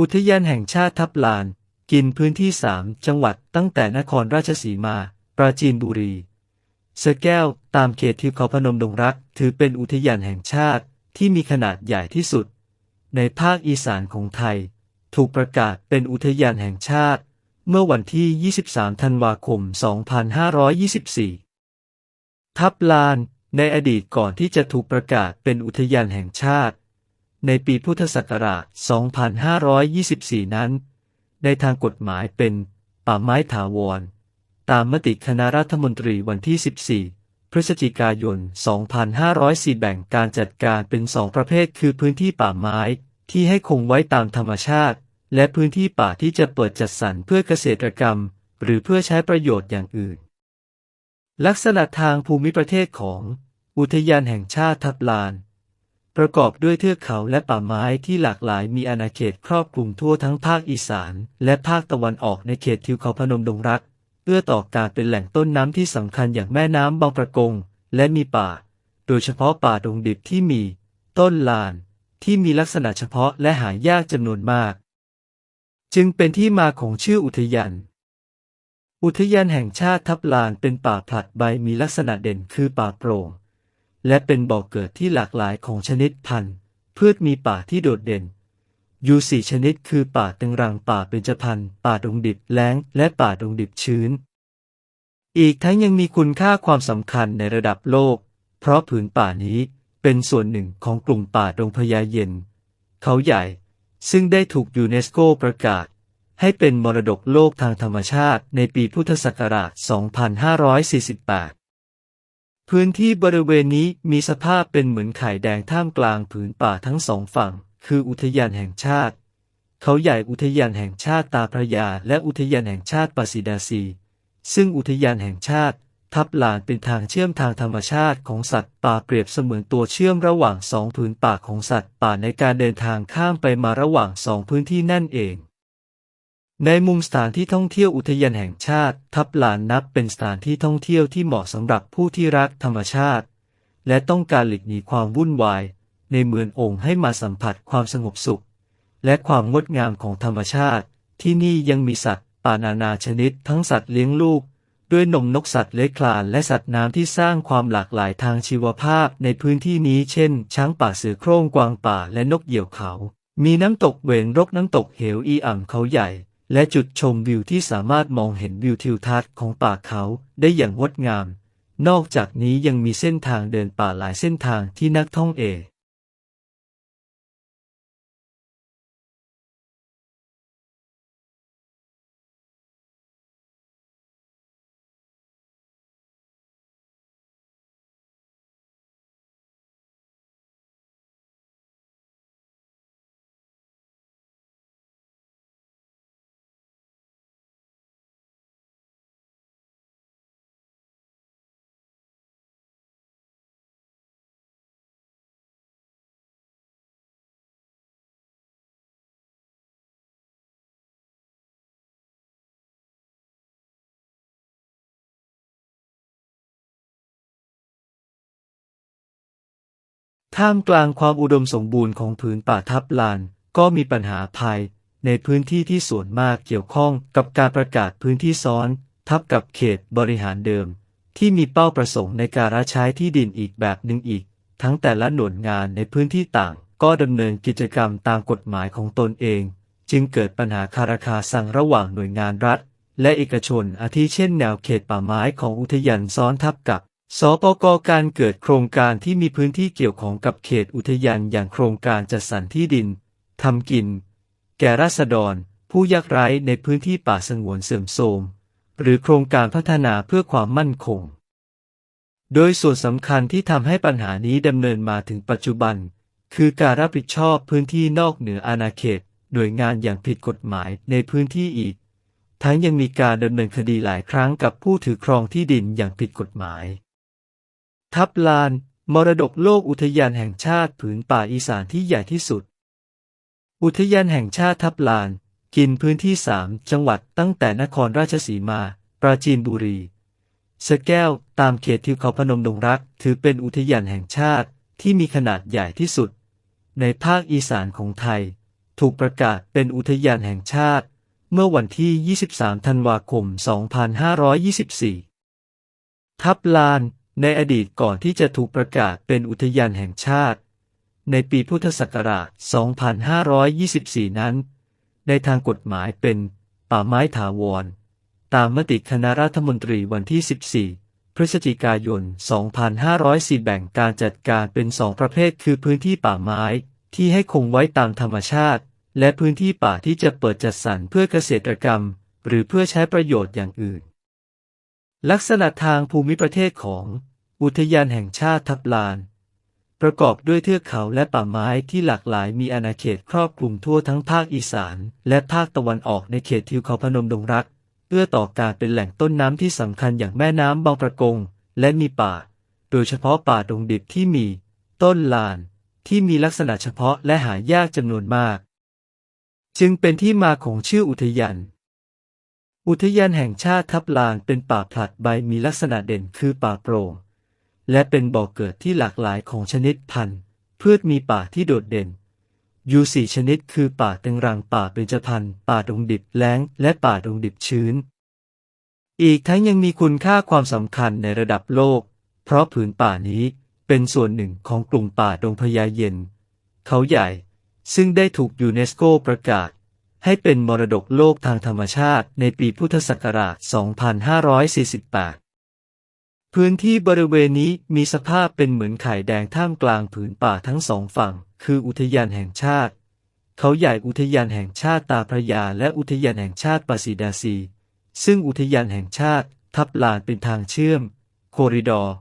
อุทยานแห่งชาติทับลาน กินพื้นที่ 3 จังหวัดตั้งแต่นครราชสีมา ปราจีนบุรีสแก้ว ตามเขตทิวเขาพนมดงรัก ถือเป็นอุทยานแห่งชาติที่มีขนาดใหญ่ที่สุด ในภาคอีสานของไทย ถูกประกาศเป็นอุทยานแห่งชาติ เมื่อวันที่ 23 ธันวาคม 2524 ทับลาน ในอดีตก่อนที่จะถูกประกาศเป็นอุทยานแห่งชาติ ในปีพุทธศักราช 2524 นั้น ในทางกฎหมายเป็นป่าไม้ถาวร ตามมติคณะรัฐมนตรีวันที่ 14 พฤศจิกายน 2504 แบ่งการจัดการเป็นสองประเภทคือพื้นที่ป่าไม้ที่ให้คงไว้ตามธรรมชาติ และพื้นที่ป่าที่จะเปิดจัดสรรเพื่อเกษตรกรรม หรือเพื่อใช้ประโยชน์อย่างอื่น ลักษณะทางภูมิประเทศของ อุทยานแห่งชาติทับลาน ประกอบด้วยเทือกเขาและป่าไม้ที่หลากหลายมีอาณาเขตครอบคลุมทั่วทั้งภาคอีสาน และภาคตะวันออกในเขตทิวเขาพนมดงรัก เอื้อต่อการเป็นแหล่งต้นน้ำที่สำคัญอย่างแม่น้ำบางประกง และมีป่า โดยเฉพาะป่าดงดิบที่มี ต้นลาน ที่มีลักษณะเฉพาะและหายากจำนวนมาก จึงเป็นที่มาของชื่ออุทยานอุทยานแห่งชาติทับลานเป็นป่าผลัดใบมีลักษณะเด่นคือป่าโปร่ง และเป็นบ่อกเกิดที่หลากหลายของชนิดพันธุ์ พืชมีป่าที่โดดเด่น อยู่สี่ชนิดคือป่าตึงรังป่าเบญจพรรณป่าดงดิบแล้ง และป่าดงดิบชื้น อีกทั้งยังมีคุณค่าความสำคัญในระดับโลก เพราะผืนป่านี้เป็นส่วนหนึ่งของกลุ่มป่าดงพญาเย็น เขาใหญ่ ซึ่งได้ถูกยูเนสโกประกาศ ให้เป็นมรดกโลกทางธรรมชาติในปีพุทธศักราช 2548 พื้นที่บริเวณนี้มีสภาพเป็นเหมือนไข่แดงท่ามกลางผืนป่าทั้งสองฝั่ง คืออุทยานแห่งชาติ เขาใหญ่อุทยานแห่งชาติตาพระยา และอุทยานแห่งชาติปาสิดาซี ซึ่งอุทยานแห่งชาติ ทับลานเป็นทางเชื่อมทางธรรมชาติของสัตว์ป่าเปรียบเสมือนตัวเชื่อมระหว่างสองผืนป่าของสัตว์ป่าในการเดินทางข้ามไปมาระหว่างสองพื้นที่นั่นเอง ในมุมสถานที่ท่องเที่ยวอุทยานแห่งชาติ ทับลานนับเป็นสถานที่ท่องเที่ยวที่เหมาะสำหรับผู้ที่รักธรรมชาติ และต้องการหลีกหนีความวุ่นวาย ในเมืององค์ให้มาสัมผัสความสงบสุข และความงดงามของธรรมชาติ ที่นี่ยังมีสัตว์ป่านานาชนิดทั้งสัตว์เลี้ยงลูก ด้วยนมนกสัตว์เลื้อยคลานและสัตว์น้ำที่สร้างความหลากหลายทางชีวภาพในพื้นที่นี้เช่น ช้างป่าเสือโคร่งกวางป่าและนกเหยี่ยวเขา มีน้ำตกเวนรกน้ำตกเหวอีอ่ำเขาใหญ่ และจุดชมวิวที่สามารถมองเห็นวิวทิวทัศน์ของป่าเขาได้อย่างงดงาม นอกจากนี้ยังมีเส้นทางเดินป่าหลายเส้นทางที่นักท่องเอ ท่ามกลางความอุดมสมบูรณ์ของผืนป่าทับลาน ก็มีปัญหาภัยในพื้นที่ที่ส่วนมากเกี่ยวข้องกับการประกาศพื้นที่ซ้อน ทับกับเขตบริหารเดิม ที่มีเป้าประสงค์ในการใช้ที่ดินอีกแบบหนึ่งอีก ทั้งแต่ละหน่วยงานในพื้นที่ต่าง ก็ดำเนินกิจกรรมตามกฎหมายของตนเอง จึงเกิดปัญหาคาราคาสั่งระหว่างหน่วยงานรัฐ และเอกชนอาทิเช่นแนวเขตป่าไม้ของอุทยานซ้อนทับกับ สปกการเกิดโครงการที่มีพื้นที่เกี่ยวของกับเขตอุทยานอย่างโครงการจัดสรรที่ดินทำกิน แก่ราษฎร ผู้ยากไร้ในพื้นที่ป่าสงวนเสื่อมโทรม หรือโครงการพัฒนาเพื่อความมั่นคง โดยส่วนสำคัญที่ทำให้ปัญหานี้ดำเนินมาถึงปัจจุบัน คือการรับผิดชอบพื้นที่นอกเหนืออาณาเขต หน่วยงานอย่างผิดกฎหมายในพื้นที่อีก ทั้งยังมีการดำเนินคดีหลายครั้งกับผู้ถือครองที่ดินอย่างผิดกฎหมาย ทับลาน มรดกโลกอุทยานแห่งชาติผืนป่าอีสานที่ใหญ่ที่สุด อุทยานแห่งชาติทับลาน กินพื้นที่สามจังหวัดตั้งแต่นครราชสีมา ปราจีนบุรี สแก้ว ตามเขตทิวเขาพนมดงรัก ถือเป็นอุทยานแห่งชาติที่มีขนาดใหญ่ที่สุด ในภาคอีสานของไทย ถูกประกาศเป็นอุทยานแห่งชาติ เมื่อวันที่ 23 ธันวาคม 2524 ทับลาน ในอดีตก่อนที่จะถูกประกาศเป็นอุทยานแห่งชาติ ในปีพุทธศักราช 2524 นั้น ในทางกฎหมายเป็นป่าไม้ถาวร ตามมติคณะรัฐมนตรีวันที่ 14 พฤศจิกายน 2504 แบ่งการจัดการเป็นสองประเภทคือพื้นที่ป่าไม้ที่ให้คงไว้ตามธรรมชาติ และพื้นที่ป่าที่จะเปิดจัดสรรเพื่อเกษตรกรรม หรือเพื่อใช้ประโยชน์อย่างอื่น ลักษณะทางภูมิประเทศของอุทยานแห่งชาติทับลาน ประกอบด้วยเทือกเขาและป่าไม้ที่หลากหลายมีอาณาเขตครอบคลุมทั่วทั้งภาคอีสาน และภาคตะวันออกในเขตทิวเขาพนมดงรักเอื้อต่อการเป็นแหล่งต้นน้ำที่สำคัญอย่างแม่น้ำบางประกง และมีป่า โดยเฉพาะป่าดงดิบที่มี ต้นลาน ที่มีลักษณะเฉพาะและหายากจำนวนมาก จึงเป็นที่มาของชื่ออุทยาน อุทยานแห่งชาติทับลานเป็นป่าผลัดใบมีลักษณะเด่นคือป่าโปร่ง และเป็นบ่อกเกิดที่หลากหลายของชนิดพันธุ์ พืชมีป่าที่โดดเด่น อยู่สี่ชนิดคือป่าเต็งรังป่าเบญจพรรณป่าดงดิบแล้ง และป่าดงดิบชื้น อีกทั้งยังมีคุณค่าความสำคัญในระดับโลก เพราะผืนป่านี้เป็นส่วนหนึ่งของกลุ่มป่าดงพญาเย็น เขาใหญ่ซึ่งได้ถูกยูเนสโกประกาศ ให้เป็นมรดกโลกทางธรรมชาติในปีพุทธศักราช 2548 พื้นที่บริเวณนี้มีสภาพเป็นเหมือนไข่แดงท่ามกลางผืนป่าทั้งสองฝั่ง คืออุทยานแห่งชาติ เขาใหญ่อุทยานแห่งชาติตาพระยา และอุทยานแห่งชาติปาสีดาซี ซึ่งอุทยานแห่งชาติทับลานเป็นทางเชื่อม โคริดอร์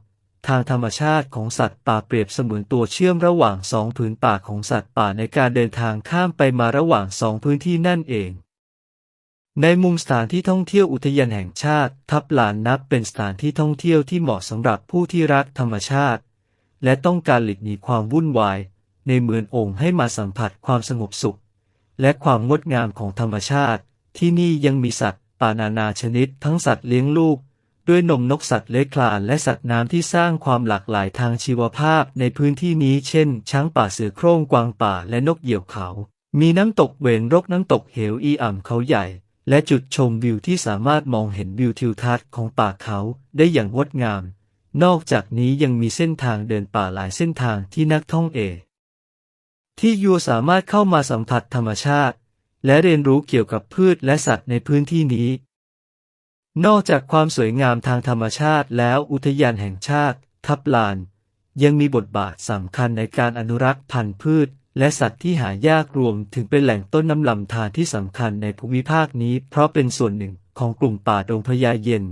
ทางธรรมชาติของสัตว์ป่าเปรียบเสมือนตัวเชื่อมระหว่างสองผืนป่าของสัตว์ป่าในการเดินทางข้ามไปมาระหว่างสองพื้นที่นั่นเอง ในมุมสถานที่ท่องเที่ยวอุทยานแห่งชาติ ทับลานนับเป็นสถานที่ท่องเที่ยวที่เหมาะสำหรับผู้ที่รักธรรมชาติ และต้องการหลีกหนีความวุ่นวาย ในเมืององค์ให้มาสัมผัสความสงบสุข และความงดงามของธรรมชาติ ที่นี่ยังมีสัตว์ป่านานาชนิดทั้งสัตว์เลี้ยงลูก ด้วยนมนกสัตว์เลื้อยคลานและสัตว์น้ำที่สร้างความหลากหลายทางชีวภาพในพื้นที่นี้เช่น ช้างป่าเสือโคร่งกวางป่าและนกเหยี่ยวเขา มีน้ำตกเวนรกน้ำตกเหวอีอ่ำเขาใหญ่ และจุดชมวิวที่สามารถมองเห็นวิวทิวทัศน์ของป่าเขาได้อย่างงดงาม นอกจากนี้ยังมีเส้นทางเดินป่าหลายเส้นทางที่นักท่องเอที่ยูสามารถเข้ามาสัมผัสธรรมชาติ และเรียนรู้เกี่ยวกับพืชและสัตว์ในพื้นที่นี้ นอกจากความสวยงามทางธรรมชาติแล้วอุทยานแห่งชาติ ทับลาน ยังมีบทบาทสำคัญในการอนุรักษ์พันธุ์พืช และสัตว์ที่หายากรวมถึงเป็นแหล่งต้นน้ำลำธารที่สำคัญในภูมิภาคนี้ เพราะเป็นส่วนหนึ่งของกลุ่มป่าดงพญาเย็น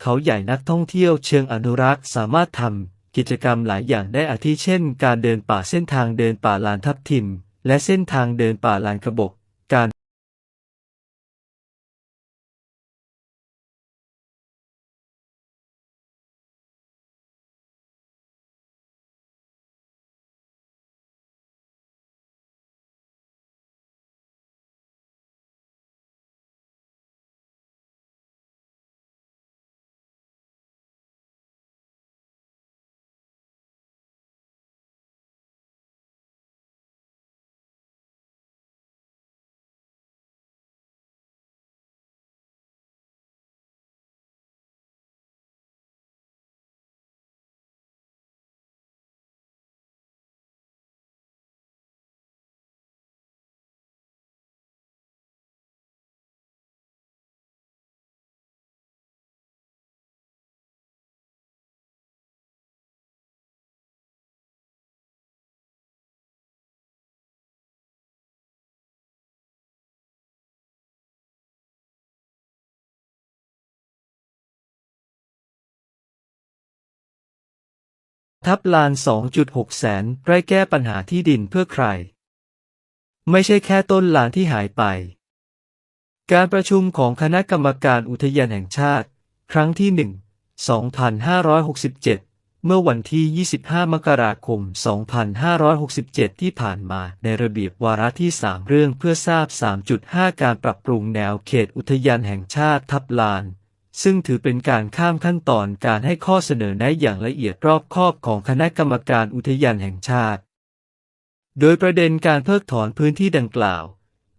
เขาใหญ่นักท่องเที่ยวเชิงอนุรักษ์สามารถทำกิจกรรมหลายอย่างได้อาทิเช่น การเดินป่าเส้นทางเดินป่าลานทับทิม และเส้นทางเดินป่าลานกระบอก ทับลาน 2.6 แสนไร่แก้ปัญหาที่ดินเพื่อใคร ไม่ใช่แค่ต้นลานที่หายไป การประชุมของคณะกรรมการอุทยานแห่งชาติ ครั้งที่ 1 2567 เมื่อวันที่ 25 มกราคม 2567 ที่ผ่านมาในระเบียบวาระที่ 3 เรื่องเพื่อทราบ 3.5 การปรับปรุงแนวเขตอุทยานแห่งชาติทับลาน ซึ่งถือเป็นการข้ามขั้นตอนการให้ข้อเสนอแนะอย่างละเอียดรอบคอบของคณะกรรมการอุทยานแห่งชาติ โดยประเด็นการเพิกถอนพื้นที่ดังกล่าว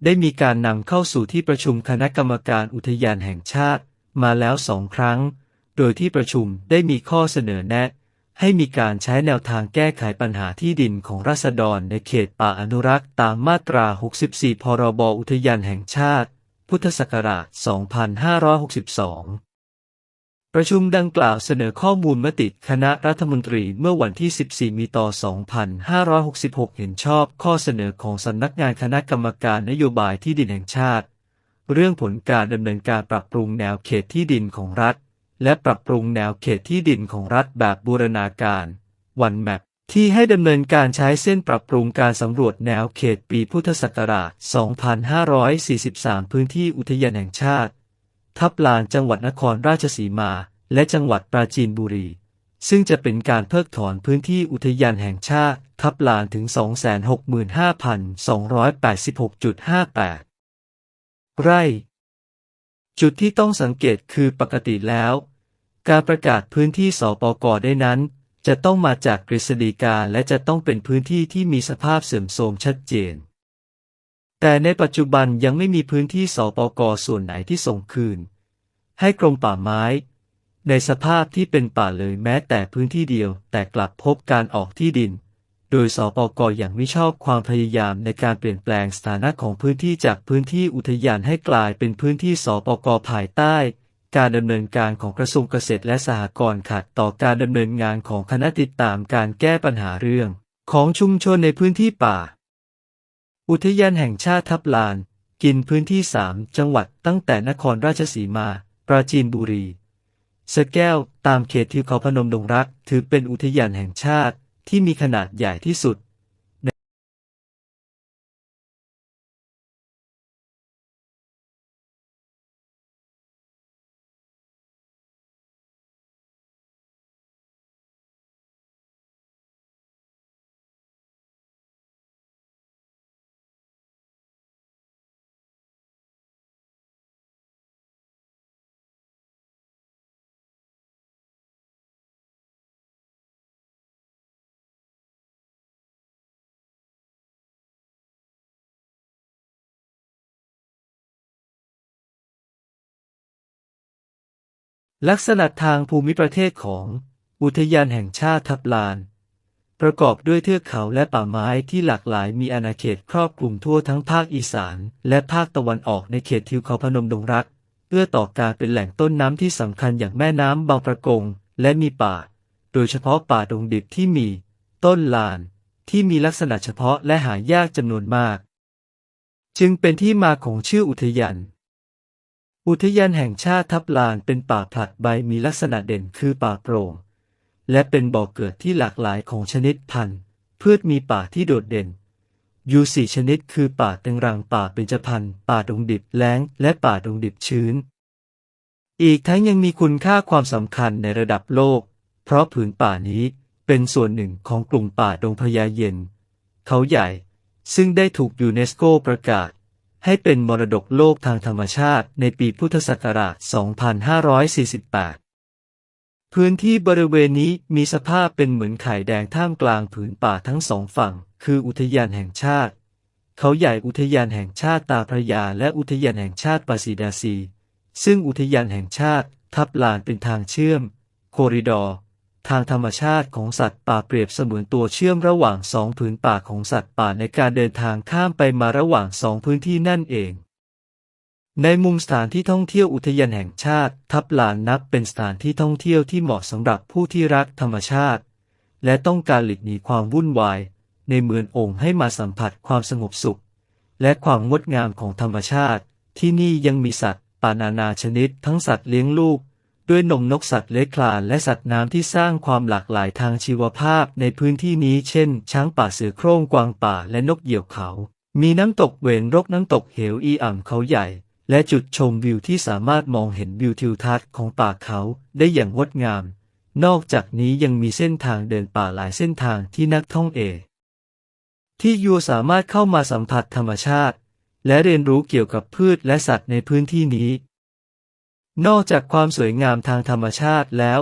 ได้มีการนำเข้าสู่ที่ประชุมคณะกรรมการอุทยานแห่งชาติ มาแล้วสองครั้ง โดยที่ประชุมได้มีข้อเสนอแนะ ให้มีการใช้แนวทางแก้ไขปัญหาที่ดินของราษฎรในเขตป่าอนุรักษ์ตามมาตรา 64 พรบอุทยานแห่งชาติ พุทธศักราช 2562ประชุมดังกล่าวเสนอข้อมูลมติคณะรัฐมนตรีเมื่อวันที่ 14 มีต่อ 2566 เห็นชอบข้อเสนอของสำนักงานคณะกรรมการนโยบายที่ดินแห่งชาติ เรื่องผลการดำเนินการปรับปรุงแนวเขตที่ดินของรัฐ และปรับปรุงแนวเขตที่ดินของรัฐแบบบูรณาการวันแมป ที่ให้ดำเนินการใช้เส้นปรับปรุงการสำรวจแนวเขตปีพุทธศักราช 2543 พื้นที่อุทยานแห่งชาติ ทับลานจังหวัดนครราชสีมา และจังหวัดปราจีนบุรี ซึ่งจะเป็นการเพิกถอนพื้นที่อุทยานแห่งชาติ ทับลานถึง 265,286.58 ไร่ จุดที่ต้องสังเกตคือปกติแล้ว การประกาศพื้นที่สปกได้นั้น จะต้องมาจากกฤษฎีกาและจะต้องเป็นพื้นที่ที่มีสภาพเสื่อมโทรมชัดเจน แต่ในปัจจุบันยังไม่มีพื้นที่สปกส่วนไหนที่ส่งคืน ให้กรมป่าไม้ ในสภาพที่เป็นป่าเลยแม้แต่พื้นที่เดียว แต่กลับพบการออกที่ดิน โดยสปกอย่างไม่ชอบความพยายามในการเปลี่ยนแปลงสถานะของพื้นที่จากพื้นที่อุทยานให้กลายเป็นพื้นที่สปกภายใต้ การดำเนินการของกระทรวงเกษตรและสหกรณ์ขัดต่อการดำเนินงานของคณะติดตามการแก้ปัญหาเรื่อง ของชุมชนในพื้นที่ป่า อุทยานแห่งชาติทับลาน กินพื้นที่ 3 จังหวัดตั้งแต่นครราชสีมา ปราจีนบุรี สแก้ว ตามเขตทิวเขาพนมดงรัก ถือเป็นอุทยานแห่งชาติที่มีขนาดใหญ่ที่สุด ลักษณะทางภูมิประเทศของอุทยานแห่งชาติทับลาน ประกอบด้วยเทือกเขาและป่าไม้ที่หลากหลายมีอาณาเขตครอบคลุมทั่วทั้งภาคอีสาน และภาคตะวันออกในเขตทิวเขาพนมดงรักเอื้อต่อการเป็นแหล่งต้นน้ำที่สำคัญอย่างแม่น้ำบางประกง และมีป่า โดยเฉพาะป่าดงดิบที่มี ต้นลาน ที่มีลักษณะเฉพาะและหายากจำนวนมาก จึงเป็นที่มาของชื่ออุทยาน อุทยานแห่งชาติทับลานเป็นป่าผลัดใบมีลักษณะเด่นคือป่าโปร่ง และเป็นบ่อกเกิดที่หลากหลายของชนิดพันธุ์ พืชมีป่าที่โดดเด่น อยู่สี่ชนิดคือป่าเต็งรังป่าเบญจพรรณป่าดงดิบแล้ง และป่าดงดิบชื้น อีกทั้งยังมีคุณค่าความสำคัญในระดับโลก เพราะผืนป่านี้เป็นส่วนหนึ่งของกลุ่มป่าดงพญาเย็น เขาใหญ่ซึ่งได้ถูกยูเนสโกประกาศ ให้เป็นมรดกโลกทางธรรมชาติในปีพุทธศักราช 2548 พื้นที่บริเวณนี้มีสภาพเป็นเหมือนไข่แดงท่ามกลางผืนป่าทั้งสองฝั่ง คืออุทยานแห่งชาติ เขาใหญ่อุทยานแห่งชาติตาพระยา และอุทยานแห่งชาติปาสีดาซี ซึ่งอุทยานแห่งชาติทับลานเป็นทางเชื่อม โคริดอร์ ทางธรรมชาติของสัตว์ป่าเปรียบเสมือนตัวเชื่อมระหว่างสองผืนป่าของสัตว์ป่าในการเดินทางข้ามไปมาระหว่างสองพื้นที่นั่นเอง ในมุมสถานที่ท่องเที่ยวอุทยานแห่งชาติ ทับลานนับเป็นสถานที่ท่องเที่ยวที่เหมาะสำหรับผู้ที่รักธรรมชาติ และต้องการหลีกหนีความวุ่นวาย ในเมืององค์ให้มาสัมผัสความสงบสุข และความงดงามของธรรมชาติ ที่นี่ยังมีสัตว์ป่านานาชนิด ทั้งสัตว์เลี้ยงลูก ด้วยนมนกสัตว์เลื้อยคลานและสัตว์น้ำที่สร้างความหลากหลายทางชีวภาพในพื้นที่นี้เช่น ช้างป่าเสือโคร่งกวางป่าและนกเหยี่ยวเขา มีน้ำตกเวนรกน้ำตกเหวอีอ่ำเขาใหญ่ และจุดชมวิวที่สามารถมองเห็นวิวทิวทัศน์ของป่าเขาได้อย่างงดงาม นอกจากนี้ยังมีเส้นทางเดินป่าหลายเส้นทางที่นักท่องเอที่ยูสามารถเข้ามาสัมผัสธรรมชาติ และเรียนรู้เกี่ยวกับพืชและสัตว์ในพื้นที่นี้ นอกจากความสวยงามทางธรรมชาติแล้ว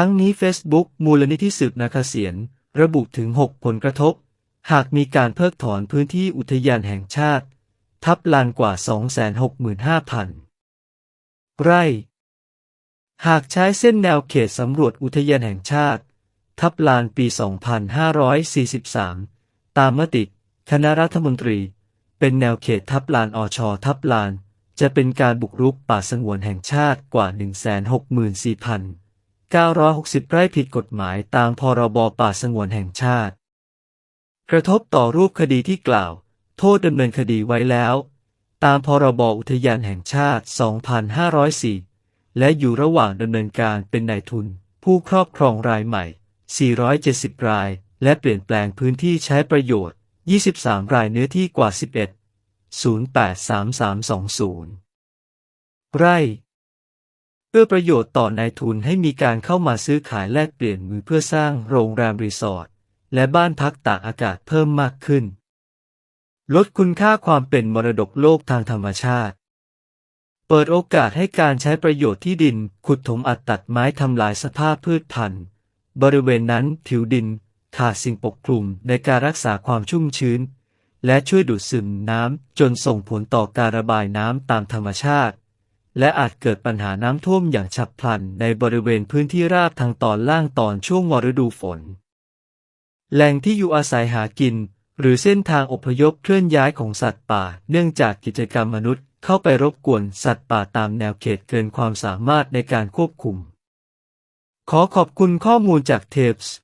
ทั้งนี้ Facebook มูลนิธิสืบนาคเสียน ระบุถึง 6 ผลกระทบ หากมีการเพิกถอนพื้นที่อุทยานแห่งชาติ ทับลานกว่า 265,000 ไร่ หากใช้เส้นแนวเขตสำรวจอุทยานแห่งชาติ ทับลานปี 2543 ตามมติคณะรัฐมนตรี เป็นแนวเขตทับลานอชทับลาน จะเป็นการบุกรุกป่าสงวนแห่งชาติกว่า 960 ไร่ผิดกฎหมายตามพรบป่าสงวนแห่งชาติ กระทบต่อรูปคดีที่กล่าว โทษดำเนินคดีไว้แล้ว ตามพรบอุทยานแห่งชาติ 2504 และอยู่ระหว่างดำเนินการเป็นนายทุน ผู้ครอบครองรายใหม่ 470 ราย และเปลี่ยนแปลงพื้นที่ใช้ประโยชน์ 23 รายเนื้อที่กว่า 11 083320ไร่ เพื่อประโยชน์ต่อนายทุนให้มีการเข้ามาซื้อขายแลกเปลี่ยนมือเพื่อสร้างโรงแรมรีสอร์ทและบ้านพักตากอากาศเพิ่มมากขึ้น ลดคุณค่าความเป็นมรดกโลกทางธรรมชาติ เปิดโอกาสให้การใช้ประโยชน์ที่ดิน ขุดถมอัดตัดไม้ทำลายสภาพพืชพันธุ์ บริเวณนั้นผิวดินขาดสิ่งปกคลุมในการรักษาความชุ่มชื้น และช่วยดูดซึมน้ำจนส่งผลต่อการระบายน้ำตามธรรมชาติ และอาจเกิดปัญหาน้ำท่วมอย่างฉับพลันในบริเวณพื้นที่ราบทางตอนล่างตอนช่วงวฤดูฝน แหล่งที่อยู่อาศัยหากิน หรือเส้นทางอพยพเคลื่อนย้ายของสัตว์ป่า เนื่องจากกิจกรรมมนุษย์เข้าไปรบกวนสัตว์ป่าตามแนวเขตเกินความสามารถในการควบคุม ขอขอบคุณข้อมูลจากเทปส์